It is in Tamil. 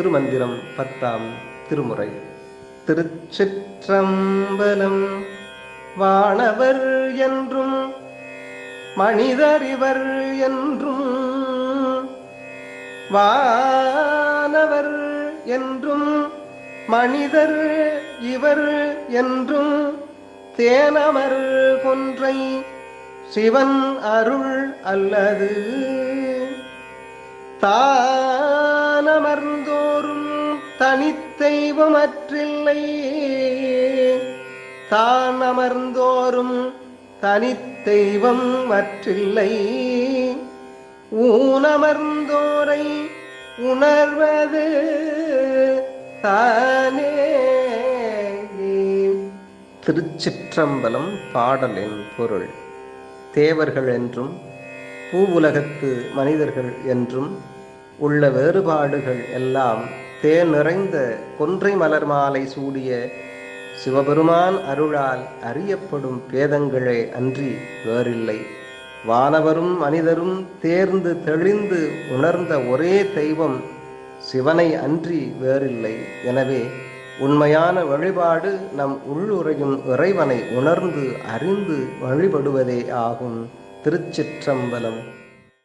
திருமந்திரம் பத்தாம் திருமுறை. திருச்சிற்றம்பலம் வானவர் என்றும் மனிதறிவர் என்றும் வானவர் என்றும் மனிதர் இவர் என்றும் தேனமர் கொன்றை சிவன் அருள் அல்லது தா தனித்தெய்வமற்றில்லை தான் அமர்ந்தோறும் தனித்தெய்வம் மற்றில்லை. ஊனமர்ந்தோரை உணர்வது தானே. திருச்சிற்றம்பலம் பாடலின் பொருள். தேவர்கள் என்றும் பூவுலகத்து மனிதர்கள் என்றும் உள்ள வேறுபாடுகள் எல்லாம் தேன் நிறைந்த கொன்றை மலர் மாலை சூடிய சிவபெருமான் அருளால் அறியப்படும் பேதங்களே அன்றி வேறில்லை. வானவரும் மனிதரும் தேர்ந்து தெளிந்து உணர்ந்த ஒரே தெய்வம் சிவனை அன்றி வேறில்லை. எனவே உண்மையான வழிபாடு நம் உள்ளுரையும் இறைவனை உணர்ந்து அறிந்து வழிபடுவதே ஆகும். திருச்சிற்றம்பலம்.